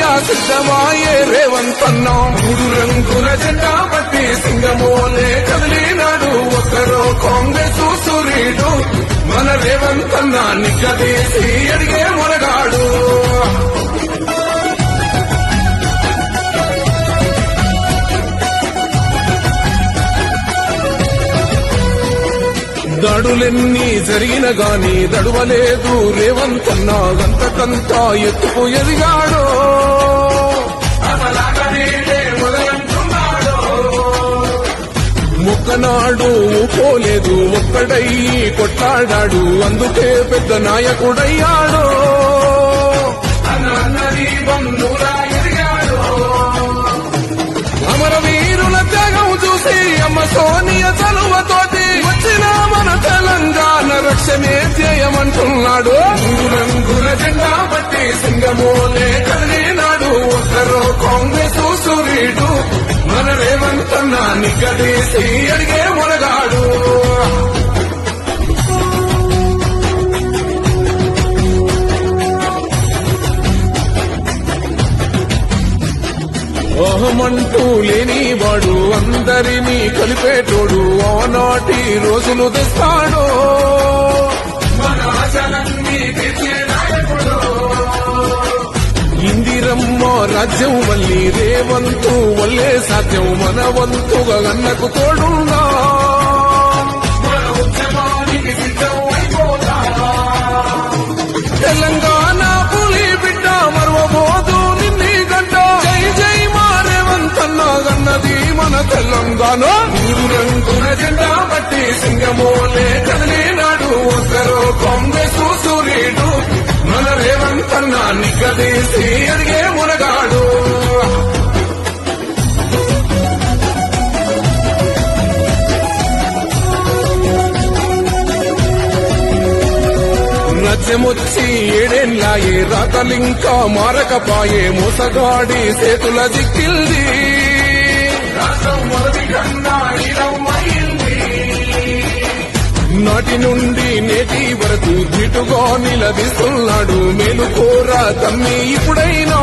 యుద్ధం సిద్ధమాయే రేవంత్ అన్న. మూడు రంగుల జెండా పట్టి సింగమోలే కదిలినాడు. ఒక్కరో కాంగ్రెస్ సూర్యుడు మన రేవంత్ అన్న నిగ్గదీసి అడిగే మొనగాడు దడులెన్ని జరిగిన గాని దడువలేదు రేవంతన్న గంతకంతా ఎత్తుకు ఎదిగాడో. ముక్కనాడు పోలేదు ఒక్కడై కొట్లాడాడు అందుకే పెద్ద నాయకుడయ్యాడు. అమరవీరుల త్యాగం చూసి అమ్మ సోనియ చలువతోటి దేశమే రక్షణే చేయమంటున్నాడు రంగుల జెండా బట్టి సింగమోలే కదిలినాడు ఒక్కరో కాంగ్రెస్ సూర్యుడు మన రేవంత్ అన్న నిగ్గదీసి అడిగే మొనగాడు ఓహమంటూ లేనివాడు అందరినీ కలిపేటోడు. ఆనాటి రోజులు తెస్తాడు. రాజ్యం మళ్ళీ రేవంతు వల్లే సాధ్యం మన వంతుగా అన్నకు తోడున్నా అయిపోతా తెలంగాణ పులి బిడ్డ మరవబోదు నిన్ని గంట. జై జై మారేవంతన్న గన్నది మన తెలంగాణ. రంగుల జెండా బట్టి సింగమోలే నచ్చమొచ్చి ఏడేళ్ళాయే రాతలింకా మారకపాయే మోసగాడి చేతుల దిక్కిల్ది ఈరమ్మయింది. నాటి నుండి నేటి వరకు దిటుగా నిలదీస్తున్నాడు మేలుకోరా తమ్మి ఇప్పుడైనా